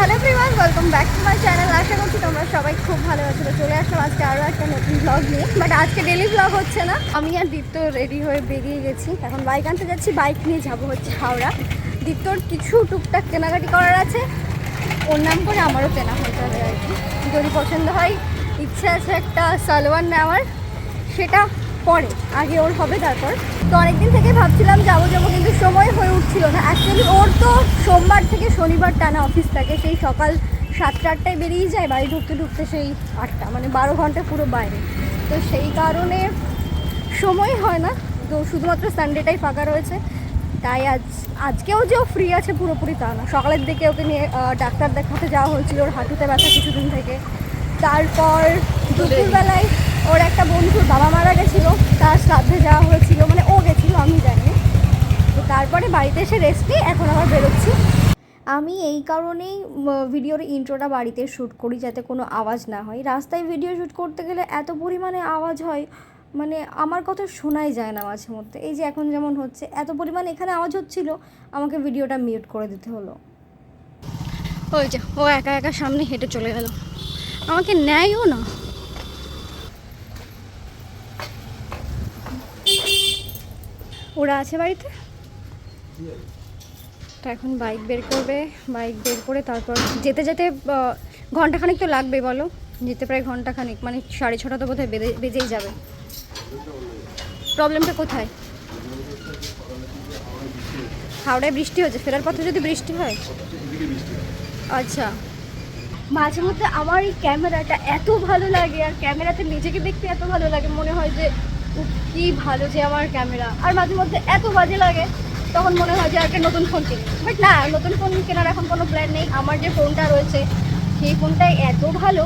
Hello everyone welcome back to my channel আশা করছি তোমরা সবাই খুব ভালো আছো। তো চলে আসলাম আজকে আরও একটা নতুন ব্লগ নিয়ে। বাট আজকে ডেলি ব্লগ হচ্ছে না। আমি আর দীপ্ত রেডি হয়ে বেরিয়ে গেছি। এখন বাইক আনতে যাচ্ছি। বাইক নিয়ে যাব হচ্ছে হাওড়া। দীপ্তর কিছু টুকটাক কেনাকাটি করার আছে। ওর নাম করে আমারও কেনা হয়ে যাবে আর কি। যদি পছন্দ হয়, ইচ্ছে আছে একটা সালোয়ার নেওয়ার, সেটা পরে। আগে ওর হবে তারপর। তো অনেকদিন থেকে ভাবছিলাম যাব যাব কিন্তু সময় হয়ে উঠছিল না। অ্যাকচুয়ালি ওর তো সোমবার থেকে শনিবার টানা অফিস থাকে সেই সকাল সাতটা আটটায় বেরিয়ে যায় বাড়ি ঢুকতে ঢুকতে সেই আটটা মানে বারো ঘণ্টা পুরো বাইরে। তো সেই কারণে সময় হয় না তো শুধুমাত্র সানডেটাই ফাঁকা রয়েছে। তাই আজ আজকেও যে ও ফ্রি আছে পুরোপুরি তা না। সকালের দিকে ওকে নিয়ে ডাক্তার দেখাতে যাওয়া হয়েছিল ওর হাঁটুতে ব্যথা কিছুদিন থেকে। তারপর দুপুরবেলায় ওর একটা বন্ধুর বাবা মারা গেছিল তার শ্রাদ্ধে যাওয়া হয়েছিল। মানে গেছিল আমি জানি। তো তারপরে বাড়িতে এসে রেস্ট এখন আবার বেরোচ্ছি। আমি এই কারণেই ভিডিওর ইন্ট্রোটা বাড়িতে শ্যুট করি যাতে কোনো আওয়াজ না হয়। রাস্তায় ভিডিও শ্যুট করতে গেলে এত পরিমাণে আওয়াজ হয় মানে আমার কথা শোনাই যায় না মাঝে মধ্যে। এই যে এখন যেমন হচ্ছে, এত পরিমাণে এখানে আওয়াজ হচ্ছিল, আমাকে ভিডিওটা মিউট করে দিতে হলো। ওই যে, ও একা একা সামনে হেঁটে চলে গেল। আমাকে নেয়ও না। ওরা আছে বাড়িতে? তো এখন বাইক বের করবে বাইক বের করে তারপর যেতে যেতে ঘন্টাখানিক তো লাগবে বলো? যেতে প্রায় ঘন্টাখানিক মানে সাড়ে ছটা তো বোধহয় বেজে, বেজেই যাবে। প্রবলেমটা কোথায়? হাওড়ায় বৃষ্টি হচ্ছে ফেরার পথে যদি বৃষ্টি হয়? আচ্ছা। মাঝে মধ্যে আমার এই ক্যামেরাটা এত ভালো লাগে, আর ক্যামেরাতে নিজেকে দেখতে এত ভালো লাগে, মনে হয় যে কি ভালো যে আমার ক্যামেরা। আর মাঝে মধ্যে এত বাজে লাগে, তখন মনে হয় যে একটা নতুন ফোন কিনি। বাট না, নতুন ফোন কেনার এখন কোনো প্ল্যান নেই। আমার যে ফোনটা রয়েছে, সেই ফোনটাই এত ভালো,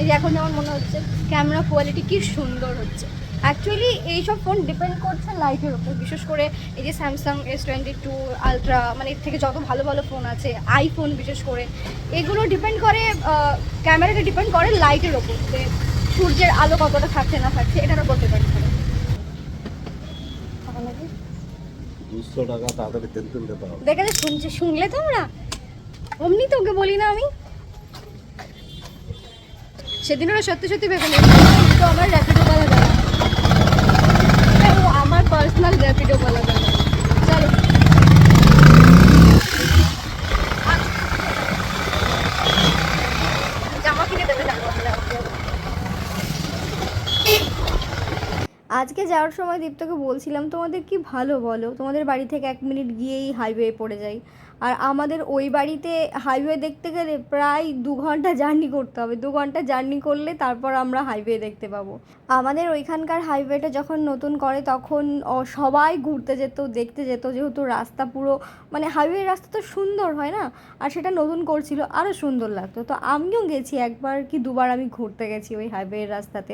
এই যে এখন যেমন মনে হচ্ছে ক্যামেরা কোয়ালিটি কি সুন্দর হচ্ছে। অ্যাকচুয়ালি এইসব ফোন ডিপেন্ড করছে লাইটের উপর। বিশেষ করে এই যে Samsung S twenty two ultra মানে এর থেকে যত ভালো ভালো ফোন আছে আইফোন বিশেষ করে, এগুলো ডিপেন্ড করে ক্যামেরাটা ডিপেন্ড করে লাইটের ওপর সূর্যের আলো কতটা থাকছে না থাকছে এটার ওপর ডিপেন্ড করে ভালো দুশো টাকা তাড়াতাড়ি তেল তুলতে পারো। দেখে শুনছে শুনলে তোমরা অমনি তোকে বলি না আমি। সেদিন ওরা সত্যি সত্যি ভেবে তো আমার র্যাপিডো বলা যাবে আমার পার্সোনাল র্যাপিডো বলা যাবে চলো জামা কিনে দেবে জামা আজকে যাওয়ার সময় দীপ্তকে বলছিলাম, তোমাদের কি ভালো বলো? তোমাদের বাড়ি থেকে এক মিনিট গিয়েই হাইওয়ে পড়ে যাই। আর আমাদের ওই বাড়িতে হাইওয়ে দেখতে গেলে প্রায় দু ঘণ্টা জার্নি করতে হবে। দু ঘণ্টা জার্নি করলে তারপর আমরা হাইওয়ে দেখতে পাবো। আমাদের ওইখানকার হাইওয়েটা যখন নতুন করে তখন সবাই ঘুরতে যেত, দেখতে যেত। যেহেতু রাস্তা পুরো মানে হাইওয়ে রাস্তা তো সুন্দর, হয় না? আর সেটা নতুন করছিল আরও সুন্দর লাগতো। তো আমিও গেছি একবার কি দুবার আমি ঘুরতে গেছি ওই হাইওয়ের রাস্তাতে।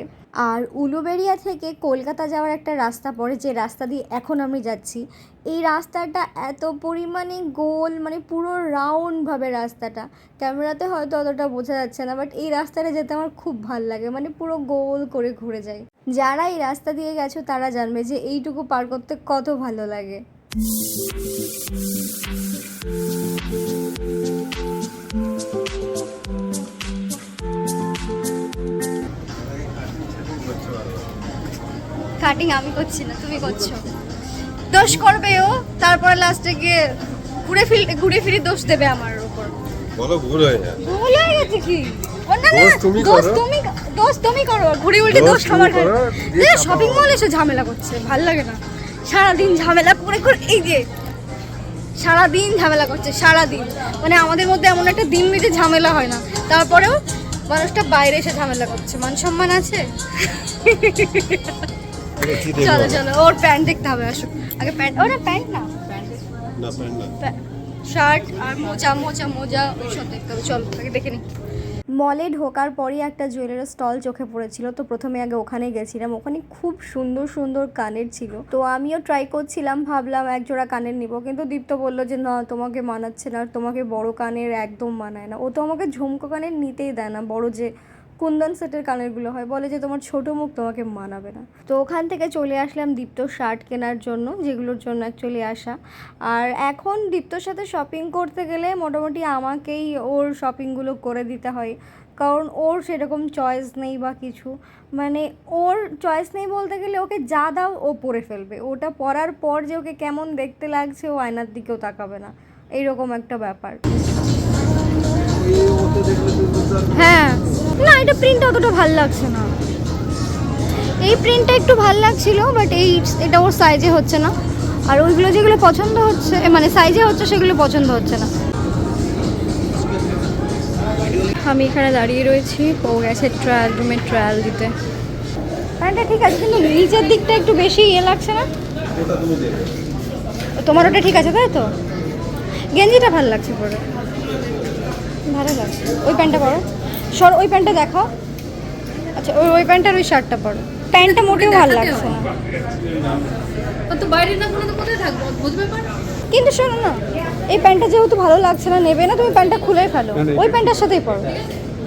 আর উলুবেড়িয়া থেকে কলকাতা যাওয়ার একটা রাস্তা পড়ে, যে রাস্তা দিয়ে এখন আমি যাচ্ছি এই রাস্তাটা এত পরিমাণে গোল মানে পুরো রাউন্ডভাবে রাস্তাটা। ক্যামেরাতে হয়তো অতটা বোঝা যাচ্ছে না, বাট এই রাস্তাটা যেতে আমার খুব ভালো লাগে মানে পুরো গোল করে ঘুরে যায়। যারা এই রাস্তা দিয়ে গেছো, তারা জানবে যে এইটুকু পার করতে কত ভালো লাগে। কাটিং আমি করছি না, তুমি করছ। দোষ করবে ও তারপর লাস্টে গিয়ে ঘুরে ফিরে ঘুরে ফিরে দোষ দেবে আমার উপর। বলো ভুল হয়ে যায় ভুল হয়ে গেছে কি? তুমি দোষ তুমি দোষ তুমি করো। ঘুরে উল্টে দোষ খাবার শপিং মল এসে ঝামেলা করছে ভালো লাগে না। সারাদিন ঝামেলা করে করে এই যে সারাদিন ঝামেলা করছে সারাদিন। মানে আমাদের মধ্যে এমন একটা দিন যে ঝামেলা হয় না। তারপরেও মানুষটা বাইরে এসে ঝামেলা করছে। মান সম্মান আছে? চলো চলো ওর প্যান্ট দেখতে হবে আসো আগে প্যান্ট ওরা প্যান্ট না? না প্যান্ট না। শার্ট আর মোজা মোজা মোজা ওইসব দেখতে হবে। চলো আগে দেখে নি। মলে ঢোকার পরই একটা জুয়েলারি স্টল চোখে পড়েছিল তো প্রথমে আগে ওখানে গেছিলাম। ওখানে খুব সুন্দর সুন্দর কানের ছিল। তো আমিও ট্রাই করছিলাম ভাবলাম এক জোড়া কানের নিব কিন্তু দীপ্ত বলল যে না তোমাকে মানাচ্ছে না আর তোমাকে বড় কানের একদম মানায় না। ও তো আমাকে ঝুমকো কানের নিতেই দেয় না বড় যে কুন্দন সেটের কানেরগুলো হয় বলে যে তোমার ছোট মুখ তোমাকে মানাবে না। তো ওখান থেকে চলে আসলাম দীপ্ত শার্ট কেনার জন্য যেগুলোর জন্য অ্যাকচুয়ালি আসা। আর এখন দীপ্তর সাথে শপিং করতে গেলে মোটামুটি আমাকেই ওর শপিংগুলো করে দিতে হয় কারণ ওর সেরকম চয়েস নেই বা কিছু। মানে ওর চয়েস নেই বলতে গেলে ওকে যা দাও ও পরে ফেলবে। ওটা পরার পর যে ওকে কেমন দেখতে লাগছে ও আয়নার দিকেও তাকাবে না। এইরকম একটা ব্যাপার। হ্যাঁ। না এটা প্রিন্ট অতটা ভালো লাগছে না। এই প্রিন্টটা একটু ভালো লাগছিল বাট এই এটা ওর সাইজে হচ্ছে না। আর ওইগুলো যেগুলো পছন্দ হচ্ছে মানে সাইজে হচ্ছে সেগুলো পছন্দ হচ্ছে না। আমি এখানে দাঁড়িয়ে রয়েছি ও গেছে ট্রায়াল রুমে ট্রায়াল দিতে। প্যান্টটা ঠিক আছে কিন্তু নিচের দিকটা একটু বেশি ইয়ে লাগছে না? তোমার ওটা ঠিক আছে তাই তো? গেঞ্জিটা ভালো লাগছে পরে। ভালো লাগছে। ওই প্যান্টটা পরো। সর ওই প্যান্টটা দেখো আচ্ছা ওই ওই প্যান্টটার ওই শার্টটা পরো। প্যান্টটা মোটেও ভালো লাগছে না। তো বাইরে না কোনো তো কোথায় থাকব? অদ্ভুত ব্যাপার। কিন্তু শোনো না এই প্যান্টটা যেহেতু ভালো লাগছে না নেবে না তুমি প্যান্টটা খুলে ফেলো। ওই প্যান্টটার সাথেই পরো।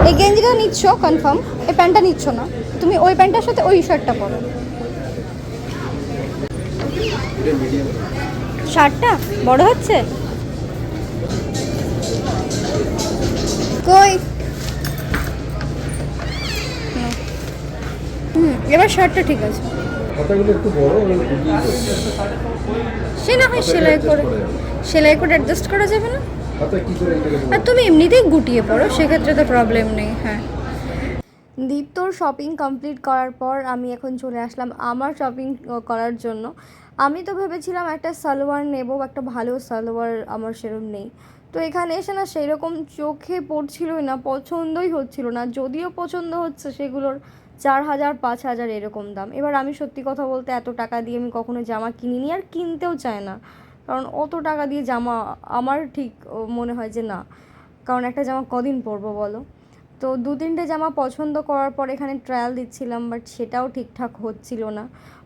এই গেঞ্জিটা নিচ্ছ কনফার্ম এই প্যান্টটা নিচ্ছ না। তুমি ওই প্যান্টটার সাথে ওই শার্টটা পরো। শার্টটা বড় হচ্ছে? কই? এবার শার্টটা ঠিক আছে। একটু বড় আমি সে না হয় সেলাই করে সেলাই করে অ্যাডজাস্ট করা যাবে না? আর তুমি এমনিতেই গুটিয়ে পড়ো সেক্ষেত্রে তো প্রবলেম নেই হ্যাঁ। দীপ্তর শপিং কমপ্লিট করার পর আমি এখন চলে আসলাম আমার শপিং করার জন্য। আমি তো ভেবেছিলাম একটা সালোয়ার নেব একটা ভালো সালোয়ার আমার সেরকম নেই। তো এখানে এসে না সেই রকম চোখে পড়ছিলই না পছন্দই হচ্ছিল না। যদিও পছন্দ হচ্ছে সেগুলোর চার হাজার, পাঁচ হাজার এরকম দাম। এবার আমি সত্যি কথা বলতে এত টাকা দিয়ে আমি কখনো জামা কিনিনি আর কিনতেও চাই না। কারণ অত টাকা দিয়ে জামা আমার ঠিক মনে হয় যে না। কারণ একটা জামা কদিন পরবো বলো? তো দু তিনটে জামা পছন্দ করার পর এখানে ট্রায়াল দিচ্ছিলাম বাট সেটাও ঠিকঠাক হচ্ছিল না।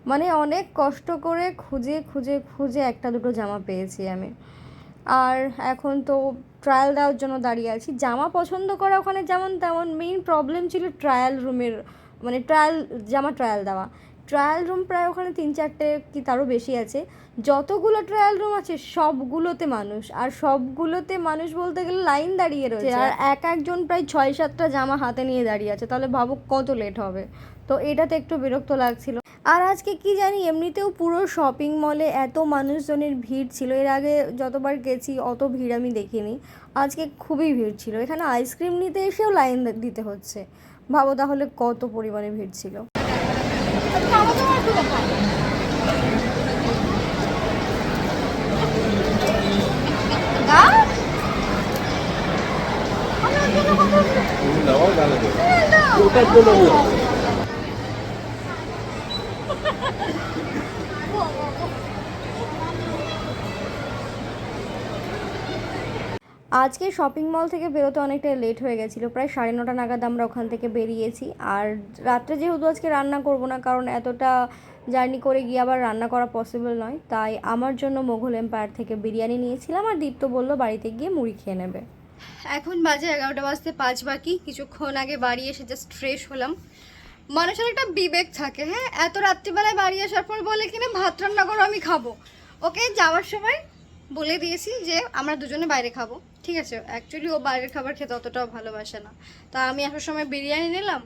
মানে অনেক কষ্ট করে খুঁজে খুঁজে খুঁজে একটা দুটো জামা পেয়েছি আমি। আর এখন তো ট্রায়াল দেওয়ার জন্য দাঁড়িয়ে আছি। জামা পছন্দ করা ওখানে যেমন তেমন মেইন প্রবলেম ছিল ট্রায়াল রুমের মানে ট্রায়াল জামা ট্রায়াল দেওয়া। ট্রায়াল রুম প্রায় ওখানে তিন চারটে কি তারও বেশি আছে। যতগুলো ট্রায়াল রুম আছে সবগুলোতে মানুষ। আর সবগুলোতে মানুষ বলতে গেলে লাইন দাঁড়িয়ে রয়েছে। আর এক একজন প্রায় ছয় সাতটা জামা হাতে নিয়ে দাঁড়িয়ে আছে। তাহলে ভাবো কত লেট হবে। তো এটাতে একটু বিরক্ত লাগছিল। আর আজকে কি জানি এমনিতেও পুরো শপিং মলে এত মানুষজনের ভিড় ছিল। এর আগে যতবার গেছি অত ভিড় আমি দেখিনি। আজকে খুবই ভিড় ছিল। এখানে আইসক্রিম নিতে এসেও লাইন দিতে হচ্ছে। ভাবো তাহলে কত পরিমাণে ভিড় ছিল? তুমি আজকে শপিং মল থেকে বেরোতে অনেকটা লেট হয়ে গেছিল। প্রায় সাড়ে নটা নাগাদ আমরা ওখান থেকে বেরিয়েছি। আর রাত্রে যেহেতু আজকে রান্না করব না, কারণ এতটা জার্নি করে গিয়ে আবার রান্না করা পসিবল নয়, তাই আমার জন্য মোঘল এম্পায়ার থেকে বিরিয়ানি নিয়েছিলাম আর দীপ্ত বলল বাড়িতে গিয়ে মুড়ি খেয়ে নেবে। এখন বাজে এগারোটা বাজতে পাঁচ বাকি, কিছুক্ষণ আগে বাড়ি এসে জাস্ট ফ্রেশ হলাম। মানুষের একটা বিবেক থাকে হ্যাঁ? এত রাত্রিবেলায় বাড়ি আসার পর বলে কিনা ভাত রান্না করো, আমি খাব। ওকে যাওয়ার সময় বলে দিয়েছি যে, আমরা দুজনে বাইরে খাব। ঠিক আছে অ্যাকচুয়ালি ও বাইরের খাবার খেতে অতটাও ভালোবাসে না। তা আমি আসার সময় বিরিয়ানি নিলাম,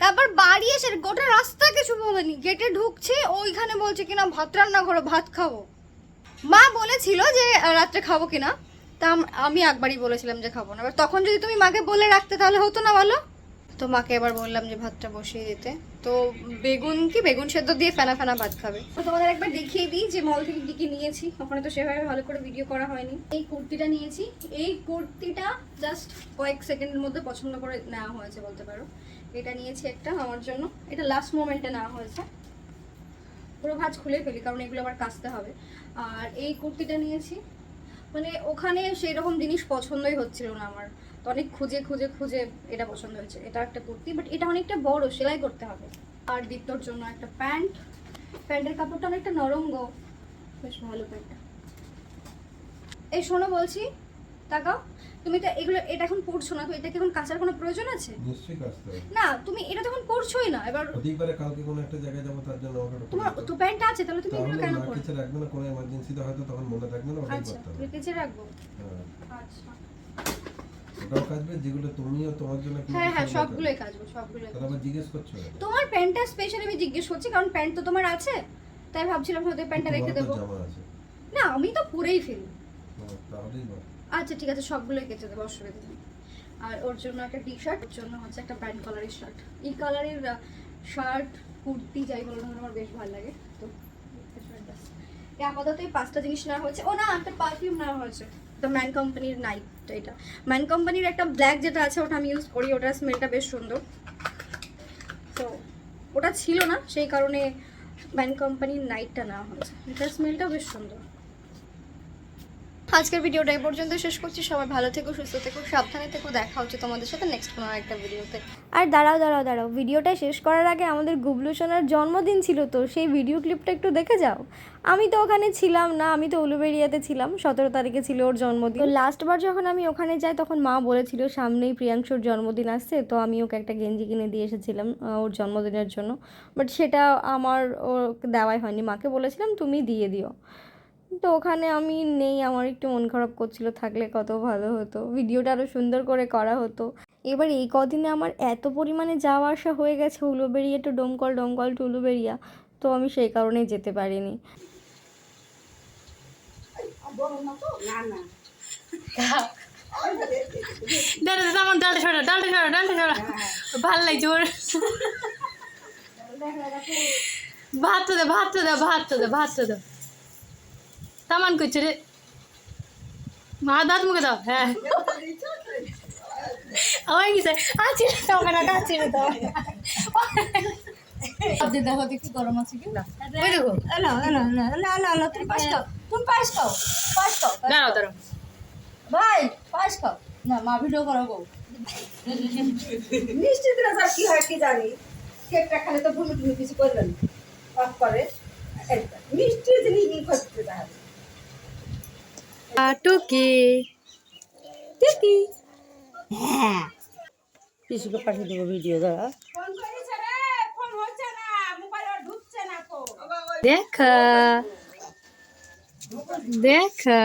তারপর বাড়ি এসে গোটা রাস্তা কিছু বলেনি। গেটে ঢুকছে, ওইখানে বলছে কিনা, ভাত রান্না করো, ভাত খাব। মা বলেছিল যে রাত্রে খাব কিনা? তা আমি একবারই বলেছিলাম যে, খাব না। এবার তখন যদি তুমি মাকে বলে রাখতে, তাহলে হতো না বলো তো মাকে এবার বললাম যে ভাতটা বসিয়ে দিতে। তো বেগুন কি? বেগুন সেদ্ধ দিয়ে ফেনা ফেনা ভাত খাবে। তো তোমাদের একবার দেখিয়ে দিই যে মল থেকে কি কি নিয়েছি। ওখানে তো সেভাবে ভালো করে ভিডিও করা হয়নি। এই কুর্তিটা নিয়েছি। এই কুর্তিটা জাস্ট কয়েক সেকেন্ডের মধ্যে পছন্দ করে নেওয়া হয়েছে বলতে পারো। এটা নিয়েছি একটা আমার জন্য। এটা লাস্ট মোমেন্টে নেওয়া হয়েছে। পুরো ভাঁজ খুলে ফেলি, কারণ এগুলো আবার কাচতে হবে। আর এই কুর্তিটা নিয়েছি। মানে ওখানে সেই রকম জিনিস পছন্দই হচ্ছিল না আমার। তো অনেক খুঁজে খুঁজে খুঁজে এটা পছন্দ হয়েছে। এটা একটা কুর্তি বাট এটা অনেকটা বড় সেলাই করতে হবে। আর দীপ্তর জন্য একটা প্যান্ট। প্যান্টের কাপড়টা অনেকটা নরম গো। বেশ ভালো প্যান্টটা। এই শোনো বলছি তাকাও। তুমি তো এগুলো এটা এখন পড়ছো না তো এটা কি এখন কাচার কোনো প্রয়োজন আছে? নিশ্চয়ই হবে। না তুমি এটা তখন পড়ছোই না এবার হতেই পারে কালকে কোনো একটা জায়গায় যাব তার জন্য আমাকে তোমার তো। প্যান্ট আছে তাহলে তুমি এগুলো কেন কিছু রাখবে না কোনো এমার্জেন্সিতে হয়তো তখন মনে থাকবে না ওটাই আচ্ছা করতে হবে। কেচে রাখব? হ্যাঁ। আচ্ছা। ওটাও কাজবে যেগুলো তুমিও তোমার জন্য হ্যাঁ হ্যাঁ সবগুলোই কাচবো সবগুলোই। তাহলে জিজ্ঞেস করছ তোমার প্যান্টটা স্পেশালি আমি জিজ্ঞেস করছি কারণ প্যান্ট তো তোমার আছে। তাই ভাবছিলাম হয়তো প্যান্টটা রেখে দেবো। না আমি তো পরেই ফেলি। আচ্ছা ঠিক আছে সবগুলোই কেচে দেবো অসুবিধা নেই। আর ওর জন্য একটা টি শার্ট ওর জন্য হচ্ছে একটা প্যান্ট কালারের শার্ট এই কালারের শার্ট কুর্তি যাই বলো না আমার বেশ ভালো লাগে। তো আপাতত এই পাঁচটা জিনিস নেওয়া হয়েছে। ও না একটা পারফিউম নেওয়া হয়েছে। দ্য ম্যান কোম্পানির নাইট এটা। ম্যান কোম্পানির একটা ব্ল্যাক যেটা আছে, ওটা আমি ইউজ করি, ওটার স্মেলটা বেশ সুন্দর। তো ওটা ছিল না, সেই কারণে ম্যান কোম্পানির নাইটটা নেওয়া হয়েছে। এটার স্মেলটাও বেশ সুন্দর। আজকের ভিডিওটা এই পর্যন্ত শেষ করছি। সবাই ভালো থেকো সুস্থ থেকো সাবধানে থেকো। দেখা হচ্ছে তোমাদের সাথে নেক্সট কোনো একটা ভিডিওতে। আর দাঁড়াও দাঁড়াও দাঁড়াও। ভিডিওটা শেষ করার আগে আমাদের গুবলু সোনার জন্মদিন ছিল তো সেই ভিডিও ক্লিপটা একটু দেখে যাও। আমি তো ওখানে ছিলাম না আমি তো উলুবেরিয়াতে ছিলাম। সতেরো তারিখে ছিল ওর জন্মদিন। তো লাস্টবার যখন আমি ওখানে যাই তখন মা বলেছিল সামনেই প্রিয়াংশুর জন্মদিন আসছে। তো আমি ওকে একটা গেঞ্জি কিনে দিয়ে এসেছিলাম ওর জন্মদিনের জন্য। বাট সেটা আমার ওকে দেওয়াই হয়নি। মাকে বলেছিলাম তুমি দিয়ে দিও। তো ওখানে আমি নেই, আমার একটু মন খারাপ করছিল, থাকলে কত ভালো হতো। ভিডিওটা আরও সুন্দর করে করা হতো। এবার এই কদিনে আমার এত পরিমাণে যাওয়া আসা হয়ে গেছে উলুবেরিয়া টু ডোমকল ডোমকল টু উলুবেরিয়া তো আমি সেই কারণেই যেতে পারিনি। ভালো ভাত তো দে, ভাত তো দে, ভাত তো দে, ভাত তো দে। তামান করছে রে। মা দাঁত মুখে দাও হ্যাঁ। আমার গেছে আছে তোমার না আছে রে তো আপনি দেখো একটু গরম আছে কি? না। ওই দেখো। না না না না না না তুমি পাঁচ খাও। তুমি পাঁচ খাও। পাঁচ খাও দাঁড়াও দাঁড়াও। ভাই পাঁচ খাও। না মা ভিডিও করাবো মিষ্টি দিলে স্যার কি হয় কি জানি? কেকটা খালে তো ভুল তুমি কিছু করলেন অফ করে। মিষ্টি জিনিস ই করতে তাহলে টুকি। টুকি। পিসুকে পাঠিয়ে দেবো ভিডিও দ্বারা দেখা। দেখা।